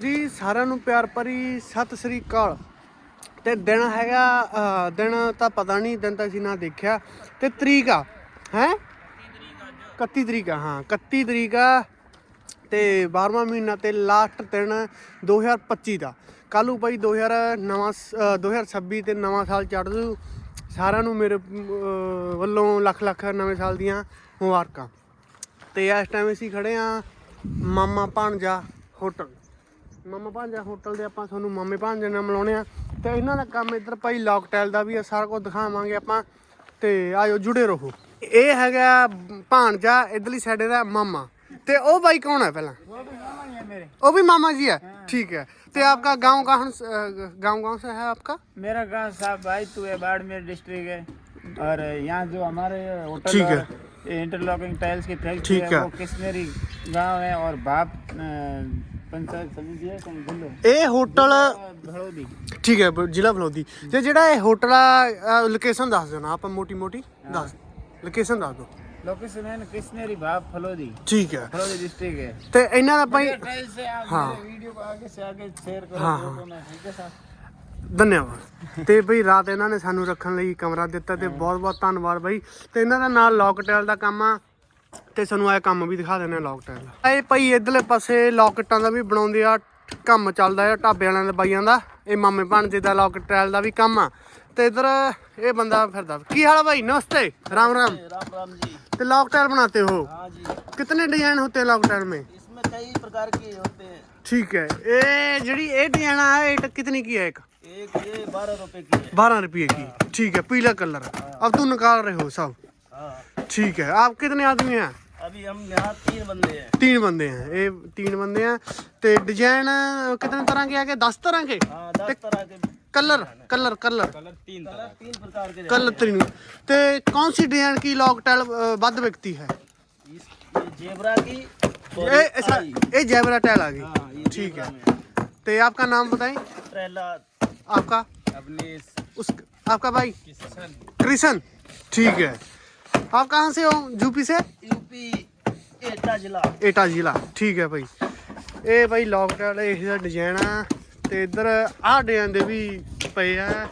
ਜੀ ਸਾਰਿਆਂ ਨੂੰ ਪਿਆਰ ਭਰੀ ਸਤਿ ਸ੍ਰੀ ਅਕਾਲ। ਤੇ ਦਿਨ ਹੈਗਾ ਦਿਨ ਤਾਂ ਪਤਾ ਨਹੀਂ ਦਿਨ ਤਾਂ ਅਸੀਂ ਨਾ ਦੇਖਿਆ। ਤੇ ਤਰੀਕ ਆ ਹੈ? 31 ਤਰੀਕ ਆ ਹਾਂ 31 ਤਰੀਕ ਆ। ਤੇ 12ਵਾਂ ਮਹੀਨਾ ਤੇ ਲਾਸਟ ਦਿਨ 2025 ਦਾ। ਕੱਲੂ ਭਾਈ 2000 ਨਵਾਂ ਸ- ਅਹ, 2026 ਤੇ ਨਵਾਂ ਸਾਲ ਚੜ੍ਹ ਜੂ। ਸਾਰਿਆਂ ਨੂੰ ਮੇਰੇ ਵੱਲੋਂ ਲੱਖ ਲੱਖ ਨਵੇਂ ਸਾਲ ਦੀਆਂ ਮੁਬਾਰਕਾਂ। ਤੇ ਇਸ ਟਾਈਮ ਅਸੀਂ ਖੜੇ ਆ ਮਾਮਾ ਭਾਂਜਾ ਹੋਟਲ ਮਾਮਾ ਭਾਂਜਾ ਹੋਟਲ ਦੇ ਆਪਾਂ ਤੁਹਾਨੂੰ ਮਾਮੇ ਭਾਂਜੇ ਨਾਲ ਮਿਲਾਉਣੇ ਆ ਤੇ ਇਹਨਾਂ ਦਾ ਕੰਮ ਇੱਧਰ ਭਾਈ ਲੌਕਟੈਲ ਦਾ ਵੀ ਆ ਸਾਰਾ ਕੁਝ ਦਿਖਾਵਾਂਗੇ ਆਪਾਂ ਤੇ ਆਇਓ ਜੁੜੇ ਰਹੋ ਇਹ ਹੈਗਾ ਭਾਂਜਾ ਇਧਰਲੀ ਸਾਈਡ ਦਾ ਮਾਮਾ ਤੇ ਉਹ ਬਾਈ ਕੌਣ ਹੈ ਪਹਿਲਾਂ वो भी मामा जी है ठीक है तो आपका गांव कहाँ से- गांव गांव से है आपका मेरा गांव साहब भाई तू है बाड़मेर डिस्ट्रिक्ट है और यहाँ जो हमारे होटल ठीक है। और ये इंटरलॉकिंग टाइल्स की फैक्ट्री ठीक है है। वो किश्तमेरी गांव है और बाप अ, पंचायत समिति है कहीं गुल्लो ਇਹ ਹੋਟਲ भड़ोदी ਠੀਕ ਹੈ ਬ- ਜ਼ਿਲ੍ਹਾ ਬਲੌਦੀ ਤੇ ਜਿਹੜਾ ਇਹ ਹੋਟਲ ਆ ਲੋਕੇਸ਼ਨ ਦੱਸ ਦੇਣਾ ਆਪਾਂ ਮੋਟੀ ਮੋਟੀ ਦੱਸ ਲੋਕੇਸ਼ਨ ਦੱਸ ਦਿਓ लोकेशन है ना किश्तमेरी बाप फलोदी ਠੀਕ ਹੈ फलोदी डिस्ट्रिक्ट है ਤੇ ਇਹਨਾਂ ਦਾ ਭਾਈ टाइल्स से आप हाँ। मेरे वीडियो को आगे से आगे शेयर करो हाँ, फोटो में ठीक है साहब ਧੰਨਵਾਦ ਤੇ ਬਈ ਰਾਤ ਇਹਨਾਂ ਨੇ ਸਾਨੂੰ ਰੱਖਣ ਲਈ ਕਮਰਾ ਦਿੱਤਾ ਤੇ ਬਹੁਤ ਬਹੁਤ ਧੰਨਵਾਦ ਬਈ ਤੇ ਇਹਨਾਂ ਦਾ ਨਾਲ ਲੌਕਟੈਲ ਦਾ ਕੰਮ ਆ ਤੇ ਸਾਨੂੰ ਇਹ ਕੰਮ ਵੀ ਦਿਖਾ ਦਿੰਦੇ ਆ ਲੌਕਟੈਲ ਦਾ ਇਹ ਭਾਈ ਇਧਰਲੇ ਪਾਸੇ ਲੌਕਟਾਂ ਦਾ ਵੀ ਬਣਾਉਂਦੇ ਆ ਕੰਮ ਚੱਲਦਾ ਆ ਢਾਬੇ ਵਾਲਿਆਂ ਦੇ ਬਾਈਆਂ ਦਾ ਇਹ ਮਾਮੇ ਭਾਣਜੇ ਦਾ ਲੌਕਟੈਲ ਦਾ ਵੀ ਕੰਮ ਆ ਤੇ ਇਧਰ ਇਹ ਬੰਦਾ ਫਿਰਦਾ ਕੀ ਹਾਲ ਆ ਭਾਈ ਨਮਸਤੇ ਰਾਮ ਰਾਮ राम राम जी ਤੇ लॉकटेल बनाते हो हाँ जी कितने डिजाइन होते हैं लॉकटेल में इसमें कई प्रकार के होते हैं ठीक है ये जड़ी ये डिजाइन है ये कितनी की है एक एक ये बारह रुपए की है बारह रुपये की ठीक है पीला कलर अब तुम निकाल रहे हो सब हाँ ठीक है आप कितने आदमी हैं अभी हम यहाँ तीन बंदे हैं तीन बंदे हैं ये तीन बंदे हैं तो डिजाइन कितने तरह के आगे दस तरह के हाँ, दस तरह के कलर कलर कलर कलर तीन कलर तीन प्रकार के कलर तीन तो कौन सी डिजाइन की लॉकटेल बद बिकती है जेबरा की ये ऐसा ये जेबरा टैल आ गई ठीक है तो आपका नाम बताएं आपका अपने उस आपका भाई कृष्ण ठीक है आप कहाँ से हो यूपी से यूपी एटा जिला ਏਟਾ ਜ਼ਿਲ੍ਹਾ ਠੀਕ ਹੈ ਭਾਈ ਇਹ ਭਾਈ ਲੌਕਡਾਊਨ ਇਹ ਦਾ ਡਿਜ਼ਾਈਨ ਆ ਤੇ ਇੱਧਰ ਆਹ ਡਿਜ਼ਾਈਨ ਦੇ ਵੀ ਪਏ ਆ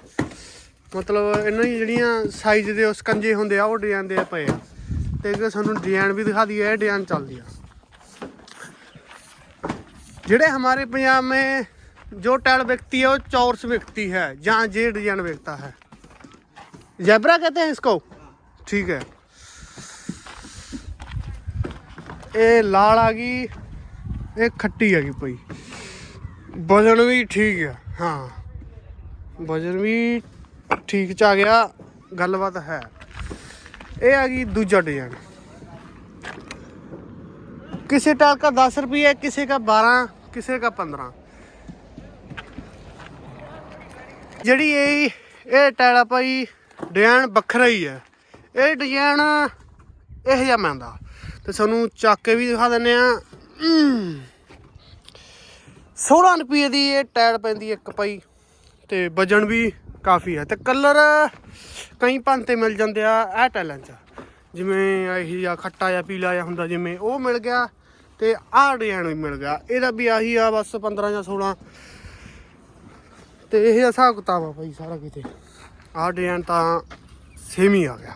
ਮਤਲਬ ਇਹਨਾਂ ਦੀ ਜਿਹੜੀਆਂ ਸਾਈਜ਼ ਦੇ ਉਸ ਕੰਜੇ ਹੁੰਦੇ ਆ ਉਹ ਡਿਜ਼ਾਈਨ ਦੇ ਪਏ ਆ ਤੇ ਇੱਕ ਸਾਨੂੰ ਡਿਜ਼ਾਈਨ ਵੀ ਦਿਖਾ ਦਈਏ ਇਹ ਡਿਜ਼ਾਈਨ ਚੱਲਦੀ ਆ ਜਿਹੜੇ हमारे पंजाब में जो टाइल बिकती है वो चौरस बिकती है जहाँ जे डिजाइन बिकता है जैबरा कहते हैं इसको ਠੀਕ ਹੈ। ਇਹ ਲਾਲ ਆ ਗਈ, ਇਹ ਖੱਟੀ ਆ ਗਈ ਭਾਈ। ਵਜਨ ਵੀ ਠੀਕ ਆ, ਹਾਂ। ਵਜਨ ਵੀ ਠੀਕ ਚ ਆ ਗਿਆ, ਗੱਲਬਾਤ ਹੈ। ਇਹ ਆ ਗਈ ਦੂਜਾ ਡਿਜ਼ਾਈਨ ਕਿਸੇ ਟਾਲ ਦਾ 10 ਰੁਪਏ ਕਿਸੇ ਦਾ 12 ਕਿਸੇ ਦਾ 15 ਜਿਹੜੀ ਇਹ ਇਹ ਟਾਇਲ ਆ ਭਾਈ ਡਿਜ਼ਾਈਨ ਵੱਖਰਾ ਹੀ ਹੈ ਇਹ ਡਿਜ਼ਾਈਨ ਇਹ ਜਿਹਾ ਮੰਦਾ ਤੇ ਸਾਨੂੰ ਚੱਕ ਕੇ ਵੀ ਦਿਖਾ ਦਿੰਨੇ ਆ 16 ਰੁਪਏ ਦੀ ਇਹ ਟਾਇਲ ਪੈਂਦੀ ਇੱਕ ਪਈ। ਤੇ ਵਜਨ ਵੀ ਕਾਫੀ ਹੈ। ਤੇ ਕਲਰ ਕਈ ਭਾਂਤੇ ਮਿਲ ਜਾਂਦੇ ਆ ਇਹ ਟਾਇਲਾਂ 'ਚ। ਜਿਵੇਂ ਇਹ ਜਾਂ ਖੱਟਾ ਜਾਂ ਪੀਲਾ ਜਾਂ ਹੁੰਦਾ ਜਿਵੇਂ ਉਹ ਮਿਲ ਗਿਆ ਤੇ ਆਹ ਡਿਜ਼ਾਈਨ ਵੀ ਮਿਲ ਗਿਆ। ਇਹਦਾ ਵੀ ਆਹੀ ਆ ਬਸ 15 ਜਾਂ 16 ਤੇ ਇਹ ਜਿਹਾ ਹਿਸਾਬ ਕਿਤਾਬ ਆ ਭਾਈ ਸਾਰਾ ਕਿਤੇ। ਆਹ ਡਿਜ਼ਾਈਨ ਤਾਂ ਸੇਮ ਹੀ ਆ ਗਿਆ।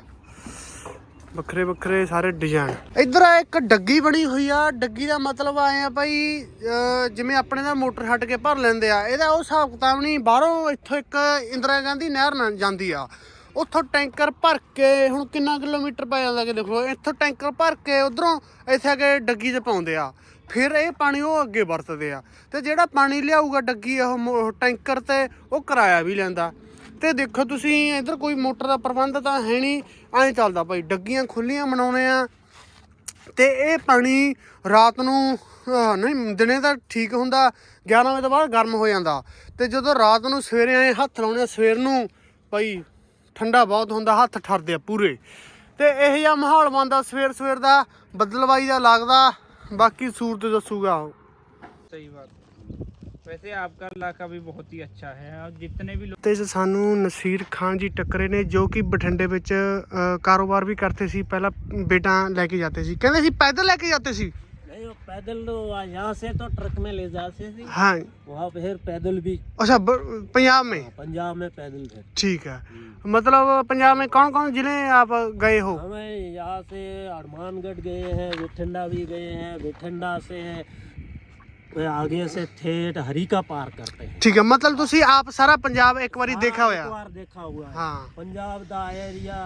ਵੱਖਰੇ ਵੱਖਰੇ ਸਾਰੇ ਡਿਜ਼ਾਈਨ ਇੱਧਰ ਆ, ਇੱਕ ਡੱਗੀ ਬਣੀ ਹੋਈ ਆ। ਡੱਗੀ ਦਾ ਮਤਲਬ ਆਏ ਆ ਭਾਈ ਜਿਵੇਂ ਆਪਣੇ ਦਾ ਮੋਟਰ ਛੱਡ ਕੇ ਭਰ ਲੈਂਦੇ ਆ। ਇਹਦਾ ਉਹ ਹਿਸਾਬ ਕਿਤਾਬ ਨਹੀਂ, ਬਾਹਰੋਂ ਇੱਥੋਂ ਇੱਕ ਇੰਦਰਾ ਗਾਂਧੀ ਨਹਿਰ ਨਾਲ ਜਾਂਦੀ ਆ। ਉੱਥੋਂ ਟੈਂਕਰ ਭਰ ਕੇ, ਹੁਣ ਕਿੰਨਾ ਕਿਲੋਮੀਟਰ ਪੈ ਜਾਂਦਾ ਕਿ ਦੇਖੋ, ਇੱਥੋਂ ਟੈਂਕਰ ਭਰ ਕੇ ਉਧਰੋਂ ਇੱਥੇ ਆ ਕੇ ਡੱਗੀ 'ਚ ਪਾਉਂਦੇ ਆ। ਫਿਰ ਇਹ ਪਾਣੀ ਉਹ ਅੱਗੇ ਵਰਤਦੇ ਆ। ਤੇ ਜਿਹੜਾ ਪਾਣੀ ਲਿਆਊਗਾ ਡੱਗੀ, ਉਹ ਟੈਂਕਰ ਤੇ ਉਹ ਕਿਰਾਇਆ ਵੀ ਲੈਂਦਾ। ਤੇ ਦੇਖੋ ਤੁਸੀਂ, ਇੱਧਰ ਕੋਈ ਮੋਟਰ ਦਾ ਪ੍ਰਬੰਧ ਤਾਂ ਹੈ ਨਹੀਂ। ਐਂ ਚੱਲਦਾ ਭਾਈ, ਡੱਗੀਆਂ ਖੁੱਲੀਆਂ ਬਣਾਉਨੇ ਆ। ਤੇ ਇਹ ਪਾਣੀ ਰਾਤ ਨੂੰ ਨਹੀਂ, ਦਿਨੇ ਤਾਂ ਠੀਕ ਹੁੰਦਾ 11 ਵਜੇ ਤੋਂ ਬਾਅਦ ਗਰਮ ਹੋ ਜਾਂਦਾ। ਤੇ ਜਦੋਂ ਰਾਤ ਨੂੰ ਸਵੇਰੇ ਐ ਹੱਥ ਲਾਉਣੇ ਸਵੇਰ ਨੂੰ, ਭਾਈ, ਠੰਡਾ ਬਹੁਤ ਹੁੰਦਾ, ਹੱਥ ਠਰਦੇ ਆ ਪੂਰੇ। ਤੇ ਇਹ ਜਿਹਾ ਮਾਹੌਲ ਬੰਦਾ ਸਵੇਰ ਸਵੇਰ ਦਾ ਬਦਲਵਾਈ ਦਾ ਲੱਗਦਾ। ਬਾਕੀ ਸੂਰਤ ਦੱਸੂਗਾ। ਸਹੀ ਬਾਤ। वैसे आपका इलाका भी बहुत ही अच्छा है और जितने भी लोग ਤੇ ਸਾਨੂੰ ਨਸੀਰ ਖਾਨ ਜੀ ਟੱਕਰੇ ਨੇ ਜੋ ਕਿ ਬਠਿੰਡੇ ਵਿੱਚ ਅ, ਕਾਰੋਬਾਰ ਵੀ ਕਰਦੇ ਸੀ ਪਹਿਲਾਂ ਬੇਟਾ ਲੈ ਕੇ ਜਾਂਦੇ ਸੀ ਕਹਿੰਦੇ ਸੀ ਪੈਦਲ ਲੈ ਕੇ ਜਾਂਦੇ ਸੀ नहीं भाई वो पैदल तो यहाँ से तो ट्रक में ले जाते थे हाँ वहाँ पे फिर पैदल भी अच्छा ब- पंजाब में पंजाब में पैदल फिर ठीक है मतलब पंजाब में कौन कौन जिले आप गए हो हमें यहाँ से हनुमानगढ़ गए हैं बिठंडा भी गए हैं बिठंडा से फिर आगे से ठेठ हरी का पार करते हैं ਠੀਕ ਹੈ ਮਤਲਬ ਤੁਸੀਂ ਆਪ ਸਾਰਾ ਪੰਜਾਬ ਇੱਕ ਵਾਰੀ ਦੇਖਾ हाँ, ਹੋਇਆ एक बार देखा हुआ है ਹਾਂ पंजाब दा एरिया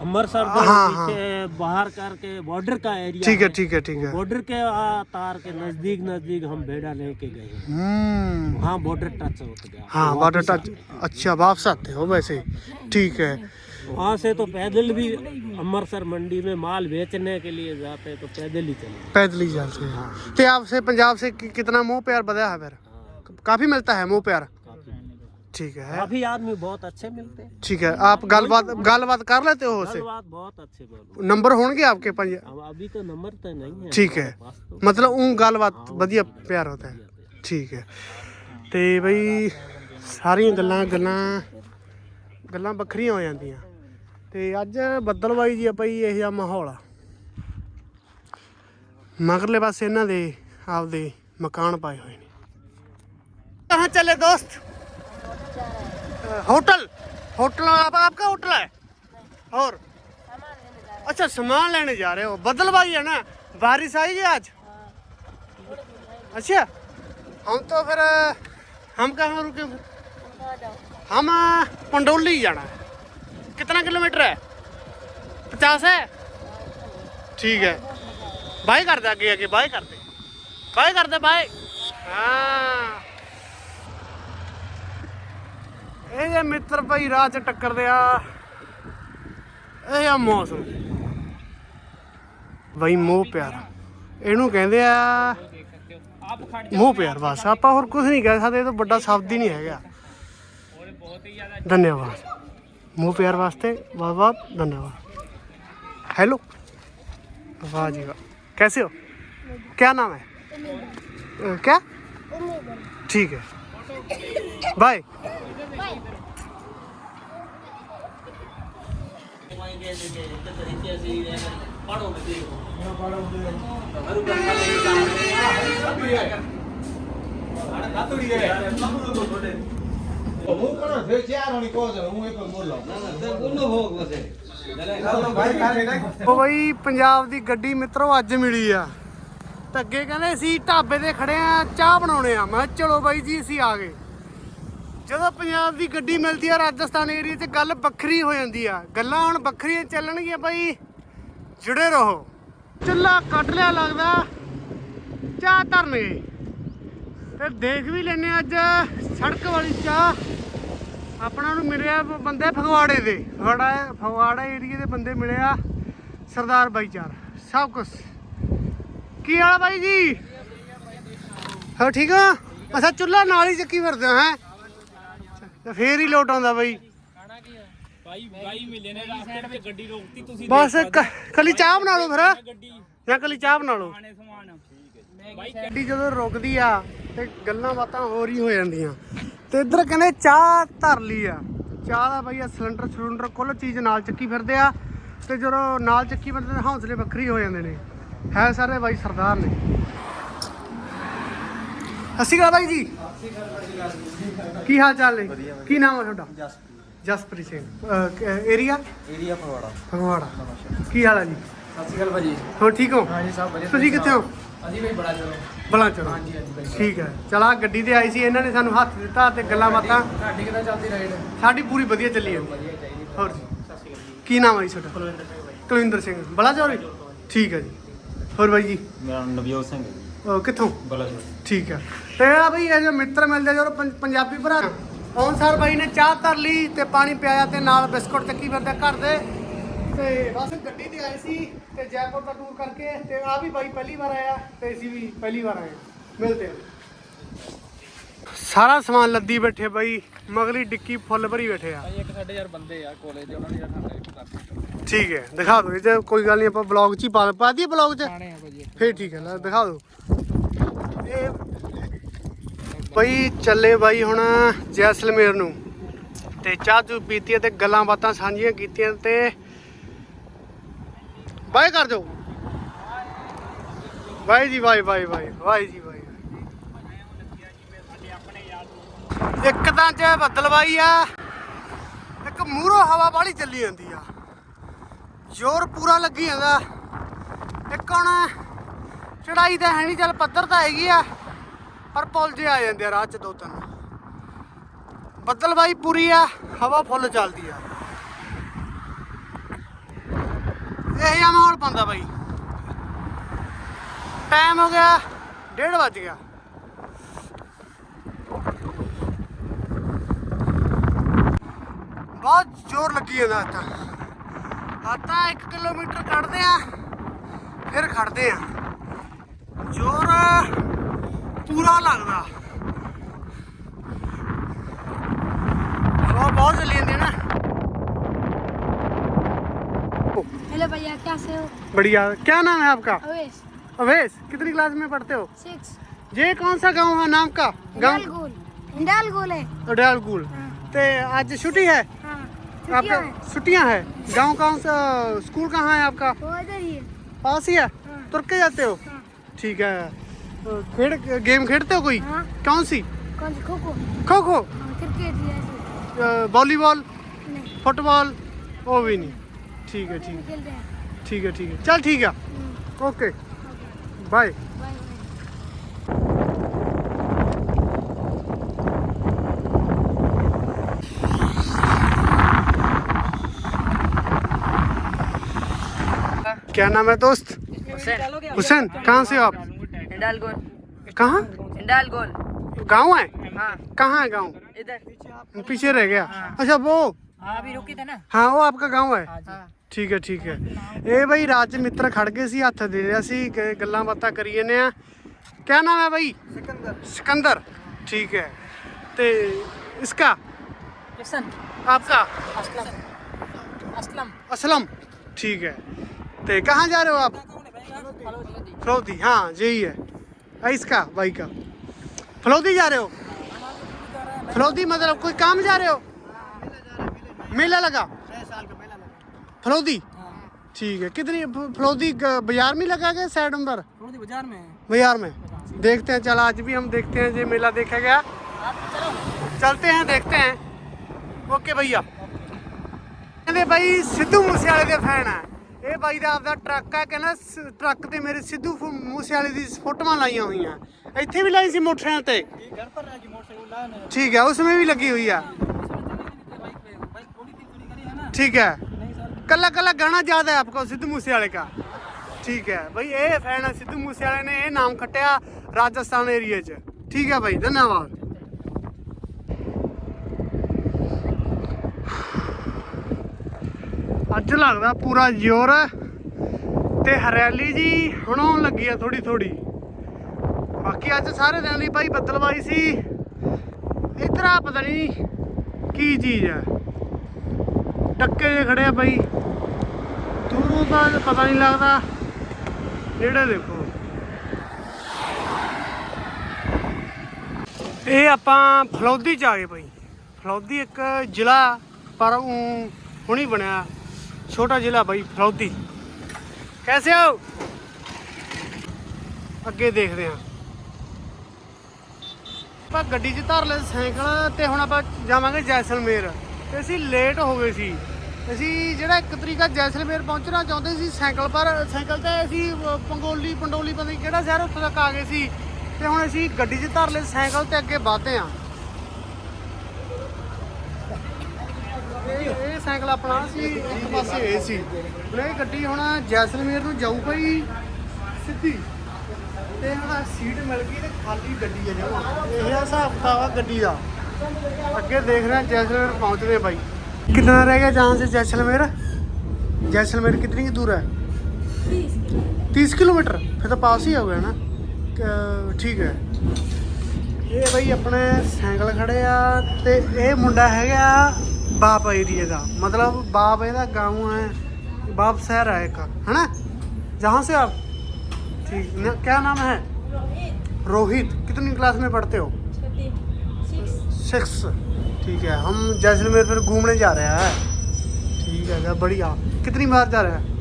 अमृतसर दा हाँ, हाँ। पीछे बाहर करके बॉर्डर का एरिया ठीक है ठीक है ठीक है बॉर्डर के आ, तार के नजदीक नजदीक हम बेड़ा लेके गए हैं। हम्म वहाँ बॉर्डर टच हो गया हाँ वापस वाटर टच आते हैं। अच्छा वापस आते हो वैसे ठीक है वहाँ से तो पैदल भी अमृतसर मंडी में माल बेचने के लिए जाते हैं तो पैदल ही चले पैदल ही जाते हैं तो आपसे पंजाब से कि- कितना मोह प्यार बढ़ा है फिर हाँ, काफी मिलता है मोह प्यार काफी ठीक है काफी आदमी बहुत अच्छे मिलते हैं ठीक है आप गलबात गलबात कर लेते हो उससे बात बहुत अच्छे बोलो नंबर होंगे आपके पंज अब अभी तो नंबर तो नहीं है ठीक है हमारे पास तो ਮਤਲਬ ਉਹ ਗੱਲਬਾਤ ਵਧੀਆ ਪਿਆਰ ਹੁੰਦਾ ਹੈ ਠੀਕ ਹੈ ਤੇ ਬਈ ਸਾਰੀਆਂ ਗੱਲਾਂ ਗੱਲਾਂ ਗੱਲਾਂ ਵੱਖਰੀਆਂ ਹੋ ਜਾਂਦੀਆਂ ਤੇ ਅੱਜ ਬੱਦਲਵਾਈ ਜੀ ਆ ਪਈ ਇਹ ਜਿਹਾ ਮਾਹੌਲ ਆ ਮਗਰਲੇ ਪਾਸੇ ਇਹਨਾਂ ਦੇ ਆਪਦੇ ਮਕਾਨ ਪਾਏ ਹੋਏ ਨੇ ਕਹਾਂ ਚਲੇ ਦੋਸਤ होटल होटल आप आपका होटल है और अच्छा सामान लेने जा रहे हो बदलवाई है ना बारिश आई है आज अच्छा हम तो फिर हम कहाँ रुके फिर? हम पंडोली जाना है कितना किलोमीटर है पचास है ठीक है बाय कर दे आगे आगे बाय कर दे बाय कर दे बाय हाँ ਇਹ ਜੇ ਮਿੱਤਰ ਭਾਈ ਰਾਹ 'ਚ ਟੱਕਰਦੇ ਆ ਇਹ ਆ ਮੌਸਮ ਬਈ ਮੋਹ ਪਿਆਰ ਇਹਨੂੰ ਕਹਿੰਦੇ ਆ आप खड़ ਮੋਹ ਪਿਆਰ ਬਸ ਆਪਾਂ ਹੋਰ ਕੁਝ ਨਹੀਂ ਕਹਿ ਸਕਦੇ ਇਹ ਤੋਂ ਵੱਡਾ ਸ਼ਬਦ ਹੀ ਨਹੀਂ ਹੈਗਾ और बहुत ही ज्यादा ਧੰਨਵਾਦ ਮੋਹ ਪਿਆਰ ਵਾਸਤੇ ਬਹੁਤ ਬਹੁਤ ਧੰਨਵਾਦ हेलो वाह जी वाह कैसे हो क्या नाम है अ, क्या ठीक है बाय ਉਹ ਬਈ ਪੰਜਾਬ ਦੀ ਗੱਡੀ ਮਿੱਤਰੋ ਅੱਜ ਮਿਲੀ ਆ। ਤਾਂ ਅੱਗੇ ਕਹਿੰਦੇ ਅਸੀਂ ਢਾਬੇ ਤੇ ਖੜੇ ਆ, ਚਾਹ ਬਣਾਉਣੇ ਆ। ਮੈਂ ਕਿਹਾ ਚਲੋ ਬਾਈ ਜੀ, ਅਸੀਂ ਆ ਗਏ। ਜਦੋਂ ਪੰਜਾਬ ਦੀ ਗੱਡੀ ਮਿਲਦੀ ਆ, ਰਾਜਸਥਾਨ ਏਰੀਆ 'ਚ ਗੱਲ ਵੱਖਰੀ ਹੋ ਜਾਂਦੀ ਆ। ਗੱਲਾਂ ਹੁਣ ਵੱਖਰੀਆਂ ਚੱਲਣਗੀਆਂ ਬਾਈ। ਜੁੜੇ ਰਹੋ। ਚੁੱਲਾ ਕੱਢ ਲਿਆ ਲੱਗਦਾ। ਚਾਹ ਧਰਨਗੇ। ਤੇ ਦੇਖ ਵੀ ਲੈਨੇ ਅੱਜ ਸੜਕ ਵਾਲੀ ਚਾਹ। ਆਪਣਾ ਨੂੰ ਮਿਲਿਆ ਬੰਦੇ ਫਗਵਾੜੇ ਦੇ। ਫਗਵਾੜਾ ਫਗਵਾੜਾ ਏਰੀਆ ਦੇ ਬੰਦੇ ਮਿਲਿਆ ਸਰਦਾਰ ਭਾਈਚਾਰ ਸਭ ਕੁਝ ਕੀ ਹਾਲ ਬਾਈ ਜੀ? ਹੋ ਠੀਕ ਆ ਅਸਾ ਚੁੱਲ੍ਹਾ ਨਾਲ ਹੀ ਚੱਕੀ ਫਿਰਦੇ ਹਾਂ ਤੇ ਫੇਰ ਹੀ ਲੋਟ ਆਉਂਦਾ ਬਾਈ। ਬਾਈ ਬਾਈ ਮਿਲੇ ਨੇ ਰਾਸਤੇ ਵਿੱਚ ਗੱਡੀ ਰੋਕਤੀ ਤੁਸੀਂ ਬਸ ਕੱਲੀ ਚਾਹ ਬਣਾ ਲਓ ਫਿਰ। ਜਾਂ ਕੱਲੀ ਚਾਹ ਬਣਾ ਲਓ। ਗੱਡੀ ਜਦੋਂ ਰੁਕਦੀ ਆ ਤੇ ਗੱਲਾਂ ਬਾਤਾਂ ਹੋਰ ਹੀ ਹੋ ਜਾਂਦੀਆਂ। ਤੇ ਇੱਧਰ ਕਹਿੰਦੇ ਚਾਹ ਧਰ ਲਈ ਆ। ਚਾਹ ਦਾ ਬਈ ਆ ਸਿਲੰਡਰ ਸਿਲੰਡਰ ਕੁੱਲ ਚੀਜ਼ ਨਾਲ ਚੱਕੀ ਫਿਰਦੇ ਆ ਤੇ ਜਦੋਂ ਨਾਲ ਚੱਕੀ ਫਿਰਦੇ ਤੇ ਹੌਸਲੇ ਵੱਖਰੀ ਹੋ ਜਾਂਦੇ ਨੇ। ਹੈ ਸਾਰੇ ਬਾਈ ਸਰਦਾਰ ਨੇ। ਸਤਿ ਸ਼੍ਰੀ ਅਕਾਲ ਬਾਈ ਜੀ। ਕੀ ਹਾਲ ਚਾਲ ਨੇ? ਕੀ ਨਾਮ ਹੈ ਤੁਹਾਡਾ? Jaspreet. Singh. Area area Phagwara. Phagwara. ਕੀ ਹਾਲ ਹੈ ਜੀ? ਸਤਿ ਸ਼੍ਰੀ ਅਕਾਲ ਭਾਜੀ। ਹੋਰ ਠੀਕ ਹੋ? ਹਾਂਜੀ ਸਭ ਵਧੀਆ। ਤੁਸੀਂ ਕਿੱਥੇ ਹੋ? ਅਸੀਂ ਵੀ ਬੜਾ ਚਲੋ। ਬਲਾ ਚਲੋ। ਠੀਕ ਹੈ। ਚਲ ਆ ਗੱਡੀ ਤੇ ਆਈ ਸੀ ਇਹਨਾਂ ਨੇ ਸਾਨੂੰ ਹੱਥ ਦਿੱਤਾ ਤੇ ਗੱਲਾਂ ਬਾਤਾਂ। ਤੁਹਾਡੀ ਕਿਦਾਂ ਚੱਲਦੀ ਰਾਈਡ ਸਾਡੀ ਪੂਰੀ ਵਧੀਆ ਚੱਲੀ ਜਾਂਦੀ। ਹੋਰ ਜੀ? ਕੀ ਨਾਮ ਹੈ ਜੀ ਤੁਹਾਡਾ? ਕੁਲਵਿੰਦਰ ਸਿੰਘ ਬਾਈ। ਕੁਲਵਿੰਦਰ ਸਿੰਘ। ਬਲਾ ਚੌਰੀ ਠੀਕ ਹੈ ਜੀ। ਹੋਰ ਬਾਈ ਜੀ? ਮੇਰਾ ਨਾਮ ਨਵਜੋਤ ਸਿੰਘ ਹੈ ਜੀ। ਅਹ ਕਿੱਥੋਂ? ਬਲਾ ਠੀਕ ਹੈ। ਤੇ ਆ ਬਈ ਇਹ ਜੋ ਮਿੱਤਰ ਮਿਲਦੇ ਪੰ- ਪੰਜਾਬੀ ਭਰਾ। ਸਾਰ ਬਾਈ ਨੇ ਚਾਹ ਧਰ ਲਈ ਤੇ ਪਾਣੀ ਪਿਆਇਆ ਤੇ ਨਾਲ ਬਿਸਕੁਟ ਘਰ ਦੇ। ਤੇ ਬਸ ਗੱਡੀ ਤੇ ਆਏ ਸੀ। ਤੇ ਜੈਪੁਰ ਦਾ ਟੂਰ ਕਰਕੇ ਤੇ ਆ ਵੀ ਬਾਈ ਪਹਿਲੀ ਵਾਰ ਆਇਆ ਤੇ ਅਸੀਂ ਵੀ ਪਹਿਲੀ ਵਾਰ ਆਏ। ਮਿਲਦੇ ਹਾਂ। ਸਾਰਾ ਸਮਾਨ ਲੱਦੀ ਬੈਠੇ ਬਾਈ ਮਗਲੀ ਡਿੱਕੀ ਫੁੱਲ ਭਰੀ ਬੈਠੇ ਆ। ਇੱਕ ਸਾਡੇ ਯਾਰ ਬੰਦੇ ਆ ਕਾਲਜ ਦੇ ਉਹਨਾਂ ਨੇ ਸਾਨੂੰ ਠੀਕ ਹੈ ਦਿਖਾ ਦਿਓ ਇਹ 'ਚ ਕੋਈ ਗੱਲ ਨਹੀਂ ਆਪਾਂ ਬਲੌਗ 'ਚ ਹੀ ਪਾ ਪਾ ਦਈਏ ਬਲੌਗ 'ਚ? ਫੇਰ ਠੀਕ ਹੈ ਲੈ ਦਿਖਾ ਦਿਓ। ਇਹ ਬਈ ਚੱਲੇ ਬਾਈ ਹੁਣ ਜੈਸਲਮੇਰ ਨੂੰ। ਤੇ ਚਾਹ ਚੂ ਪੀਤੀ ਤੇ ਗੱਲਾਂ ਬਾਤਾਂ ਸਾਂਝੀਆਂ ਕੀਤੀਆਂ ਤੇ ਬਾਏ ਕਰ ਦਿਓ ਵਾਹ ਜੀ ਵਾਹ ਵਾਹ ਵਾਹ ਵਾਹ ਜੀ ਵਾਹ ਇੱਕ ਤਾਂ ਜੇ ਬੱਦਲਵਾਈ ਆ, ਇੱਕ ਮੂਹਰੋਂ ਹਵਾ ਬਾਹਲੀ ਚੱਲੀ ਜਾਂਦੀ ਆ। ਜ਼ੋਰ ਪੂਰਾ ਲੱਗੀ ਜਾਂਦਾ। ਇੱਕ ਹੁਣ ਚੜਾਈ ਤਾਂ ਹੈ ਨਹੀਂ ਚੱਲ ਪੱਧਰ ਤਾਂ ਹੈਗੀ ਆ, ਪਰ ਪੁੱਲ ਜੇ ਆ ਜਾਂਦੇ ਆ ਰਾਹ ਚ ਦੋ ਤਿੰਨ। ਬੱਦਲਵਾਈ ਪੂਰੀ ਆ, ਹਵਾ ਫੁੱਲ ਚੱਲਦੀ ਆ। ਇਹ ਜਿਹਾ ਮਾਹੌਲ ਪੰਦਾ ਬਾਈ। ਟਾਈਮ ਹੋ ਗਿਆ 1:30 ਵੱਜ ਗਿਆ। ਬਹੁਤ ਜ਼ੋਰ ਲੱਗੀ ਜਾਂਦਾ ਅੱਜ ਤਾਂ ਅੱਜ 1 ਕਿਲੋਮੀਟਰ ਕੱਢਦੇ ਆ, ਫਿਰ ਖੜਦੇ ਆ। ਜ਼ੋਰ ਪੂਰਾ ਲੱਗਦਾ। ਹਵਾ ਬਹੁਤ ਚੱਲੀ ਜਾਂਦੀ ਨਾ। हेलो भैया कैसे हो? बढ़िया। क्या नाम है आपका? अवेश। अवेश कितनी क्लास में पढ़ते हो? सिक्स। ये कौन सा गाँव है? नाम का? गाँव? गोल है। ते आज छुट्टी है? हाँ आपका छुट्टियाँ है? गाँव कौन सा स्कूल कहाँ है आपका? पास ही है? हाँ। के जाते हो? ठीक है। खेल गेम खेलते हो कोई? हाँ। कौन सी? Kho kho. Kho kho? Cricket volleyball? Football? वो भी नहीं। ठीक है ठीक है। ठीक है ठीक है। चल ठीक है। ओके। बाय। क्या नाम है दोस्त? हुसैन। कहाँ से हो आप? कहाँ? गाँव है? हाँ। कहाँ है गाँव? इधर। पीछे रह गया। हाँ। अच्छा वो? हाँ, अभी रुकी थे ना? हाँ वो आपका गाँव है। ਠੀਕ ਹੈ ਠੀਕ ਹੈ ਇਹ ਬਈ ਰਾਜ ਚ ਮਿੱਤਰ ਖੜ ਗਏ ਸੀ ਹੱਥ ਦੇ ਰਿਹਾ ਸੀ ਗ- ਗੱਲਾਂ ਬਾਤਾਂ ਕਰੀ ਜਾਂਦੇ ਆ ਕਿਆ ਨਾਮ ਹੈ ਬਈ ਸਿਕੰਦਰ ਸਿਕੰਦਰ ठीक है ਤੇ इसका किशन आपका असलम असलम असलम ठीक है ते कहाँ जा रहे हो आप फलौदी हाँ यही है आ, इसका भाई का फलौदी जा रहे हो फलौदी मतलब कोई काम जा रहे हो मेला लगा फलौदी ठीक है कितनी फलौदी बाजार में लगा गया साइड नंबर फलौदी बाजार में बाजार में देखते हैं चल आज भी हम देखते हैं ये मेला देखा गया चलते हैं देखते हैं ओके भैया ਕਹਿੰਦੇ ਬਾਈ ਸਿੱਧੂ ਮੂਸੇਵਾਲੇ ਦੇ ਫੈਨ ਆ। ਇਹ ਬਾਈ ਦਾ ਆਪਦਾ ਟਰੱਕ ਆ ਕਹਿੰਦਾ ਟਰੱਕ ਤੇ ਮੇਰੇ ਸਿੱਧੂ ਮੂਸੇਵਾਲੇ ਦੀ ਫੋਟੋਆਂ ਲਾਈਆਂ ਹੋਈਆਂ। ਇੱਥੇ ਵੀ ਲਾਈ ਸੀ ਮੋਟਰਸਾਈਕਲ ਤੇ? ਠੀਕ ਹੈ ਉਸਮੇ ਵੀ ਲੱਗੀ ਹੋਈ ਆ। ਠੀਕ ਹੈ। कल्ला कल्ला गाना याद है आपको सिद्धू मूसेवाले का ठीक है भाई ये फैन है सिद्धू मूसेवाले ने ये नाम खटिया राजस्थान एरिया च ठीक है भाई धन्यवाद ਅੱਜ ਲੱਗਦਾ ਪੂਰਾ ਜ਼ੋਰ ਤੇ ਹਰਿਆਲੀ ਜੀ ਹੁਣ ਆਉਣ ਲੱਗੀ ਆ ਥੋੜੀ ਥੋੜੀ ਬਾਕੀ ਅੱਜ ਸਾਰੇ ਦਿਨ ਦੀ ਭਾਈ ਬੱਦਲਵਾਈ ਸੀ ਇਧਰ ਆ ਪਤਾ ਨਹੀਂ ਕੀ ਚੀਜ਼ ਹੈ ਟੱਕੇ ਜੇ ਖੜੇ ਆ ਬਾਈ ਤਾਂ ਪਤਾ ਨਹੀਂ ਲੱਗਦਾ। ਨੇੜੇ ਦੇਖੋ। ਇਹ ਆਪਾਂ ਫਲੌਦੀ ਚ ਆ ਗਏ ਬਾਈ। ਫਲੌਦੀ ਇੱਕ ਜ਼ਿਲ੍ਹਾ, ਪਰ ਊਂ ਹੁਣੀ ਬਣਿਆ। ਛੋਟਾ ਜ਼ਿਲ੍ਹਾ ਬਾਈ, ਫਲੌਦੀ। ਕੈਸੇ ਹੋ? ਅੱਗੇ ਦੇਖਦੇ ਹਾਂ। ਆਪਾਂ ਗੱਡੀ 'ਚ ਧਰ ਲਏ ਸਾਈਕਲ ਤੇ ਹੁਣ ਆਪਾਂ ਜਾਵਾਂਗੇ ਜੈਸਲਮੇਰ। ਤੇ ਅਸੀਂ ਲੇਟ ਹੋ ਗਏ ਸੀ। ਅਸੀਂ ਜਿਹੜਾ ਇੱਕ ਤਰੀਕਾ ਜੈਸਲਮੇਰ ਪਹੁੰਚਣਾ ਚਾਹੁੰਦੇ ਸੀ, ਸਾਈਕਲ ਪਰ, ਸਾਈਕਲ ਤੇ ਅਸੀਂ ਪੰਗੋਲੀ, ਪੰਡੋਲੀ ਪਤਾ ਨਹੀਂ ਕਿਹੜਾ ਸ਼ਹਿਰ ਉੱਥੋਂ ਤੱਕ ਆ ਗਏ ਸੀ। ਤੇ ਹੁਣ ਅਸੀਂ ਗੱਡੀ 'ਚ ਧਰ ਲਏ, ਸਾਈਕਲ ਤੇ ਅੱਗੇ ਵਧਦੇ ਹਾਂ। ਇਹ ਇਹ ਸਾਈਕਲ ਆਪਣਾ ਸੀ, ਇੱਕ ਪਾਸੇ ਇਹ ਸੀ। ਹੁਣ ਇਹ ਗੱਡੀ ਹੁਣ ਜੈਸਲਮੇਰ ਨੂੰ ਜਾਊ ਭਾਈ ਸਿੱਧੀ। ਤੇ ਹੁਣ ਸੀਟ ਮਿਲ ਗਈ ਤੇ ਖਾਲੀ ਗੱਡੀ ਹੈ ਜਮਾ ਇਹ ਹਿਸਾਬ ਕਿਤਾਬ ਆ ਗੱਡੀ ਦਾ। ਅੱਗੇ ਦੇਖ ਰਹੇ ਹਾਂ ਜੈਸਲਮੇਰ ਪਹੁੰਚਦੇ ਭਾਈ कितना रह गया जहाँ से जैसलमेर जैसलमेर कितनी दूर है तीस किलोमीटर फिर तो पास ही हो गया ना ਕ- ਠੀਕ ਹੈ ਇਹ ਬਈ ਆਪਣੇ ਸਾਈਕਲ ਖੜੇ ਆ ਤੇ ਇਹ ਮੁੰਡਾ ਹੈਗਾ ਬਾਪ ਏਰੀਏ ਦਾ मतलब बाप ਇਹਦਾ गांव है बाप शहर है एक है ना जहाँ से आप ठीक न, क्या नाम है रोहित कितनी क्लास में पढ़ते हो सिक्स ठीक है हम जैसलमेर फिर घूमने जा रहे हैं ठीक है क्या बढ़िया कितनी बार जा रहे हैं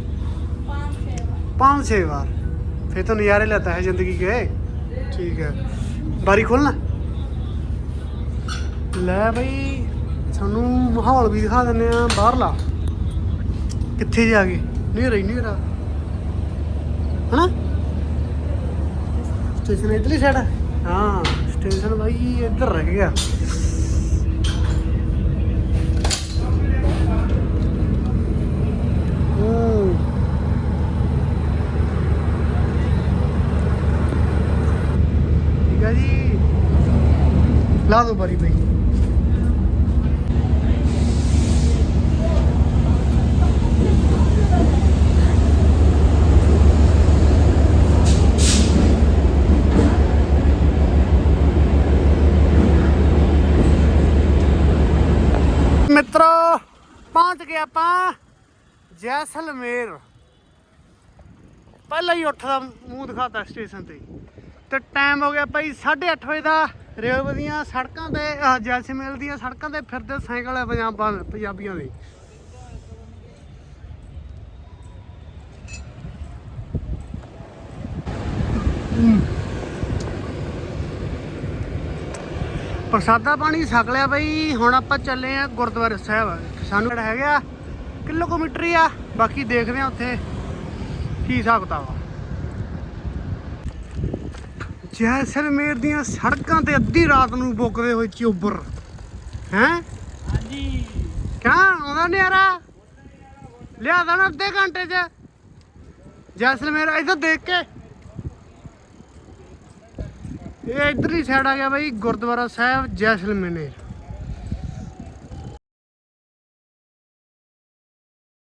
पाँच छः बार फिर तो नज़ारे लेता है जिंदगी के ठीक है बारी खोलना ਲੈ ਬਈ ਸਾਨੂੰ ਮਾਹੌਲ ਵੀ ਦਿਖਾ ਦਿੰਨੇ ਆ ਬਾਹਰਲਾ ਕਿੱਥੇ ਜਾ ਗਏ ਨੇਰਾ ਹੀ ਨੇਰਾ ਹਨਾ ਸਟੇਸ਼ਨ ਇਧਰਲੀ ਸਾਈਡ ਹਾਂ ਸਟੇਸ਼ਨ ਬਾਈ ਇੱਧਰ ਰਹਿ ਗਿਆ ਲਾ ਦੋ ਬਾਰੀ ਬਈ। ਮਿੱਤਰੋ, ਪਹੁੰਚ ਗਏ ਆਪਾਂ ਜੈਸਲਮੇਰ। ਪਹਿਲਾਂ ਹੀ ਉੱਠਦਾ, ਮੂੰਹ ਦਿਖਾਤਾ ਸਟੇਸ਼ਨ ਤੇ। ਤੇ ਟਾਈਮ ਹੋ ਗਿਆ ਭਾਈ 8:30 ਵਜੇ ਦਾ। ਰੇਲਵੇ ਦੀਆਂ ਸੜਕਾਂ ਤੇ, ਆਹ ਦੀਆਂ ਸੜਕਾਂ ਤੇ ਫਿਰਦੇ ਸਾਈਕਲ ਆ ਪੰਜਾਬਾਂ ਪੰਜਾਬੀਆਂ ਦੇ। ਪ੍ਰਸਾਦਾ ਪਾਣੀ ਛਕ ਲਿਆ ਬਈ, ਹੁਣ ਆਪਾਂ ਚੱਲੇ ਆ ਗੁਰਦੁਆਰਾ ਸਾਹਿਬ। ਸਾਨੂੰ ਜਿਹੜਾ ਹੈਗਾ, ਕਿਲੋਮੀਟਰ ਹੀ ਆ, ਬਾਕੀ ਦੇਖਦੇ ਆ ਉੱਥੇ ਕੀ ਹਿਸਾਬ ਕਿਤਾਬ ਆ। ਜੈਸਲਮੇਰ ਦੀਆਂ ਸੜਕਾਂ ਤੇ ਅੱਧੀ ਰਾਤ ਨੂੰ ਬੁੱਕਦੇ ਹੋਏ ਚੋਬਰ ਹੈ? ਹਾਂਜੀ। ਕਿਆ? ਆਉਂਦਾ ਨਜ਼ਾਰਾ? ਲਿਆ ਦੇਣਾ ਅੱਧੇ ਘੰਟੇ 'ਚ। ਜੈਸਲਮੇਰ ਇੱਧਰ ਦੇਖ ਕੇ। ਇਹ ਇਧਰਲੀ ਸਾਈਡ ਆ ਗਿਆ ਬਾਈ ਗੁਰਦੁਆਰਾ ਸਾਹਿਬ ਜੈਸਲਮੇਰ।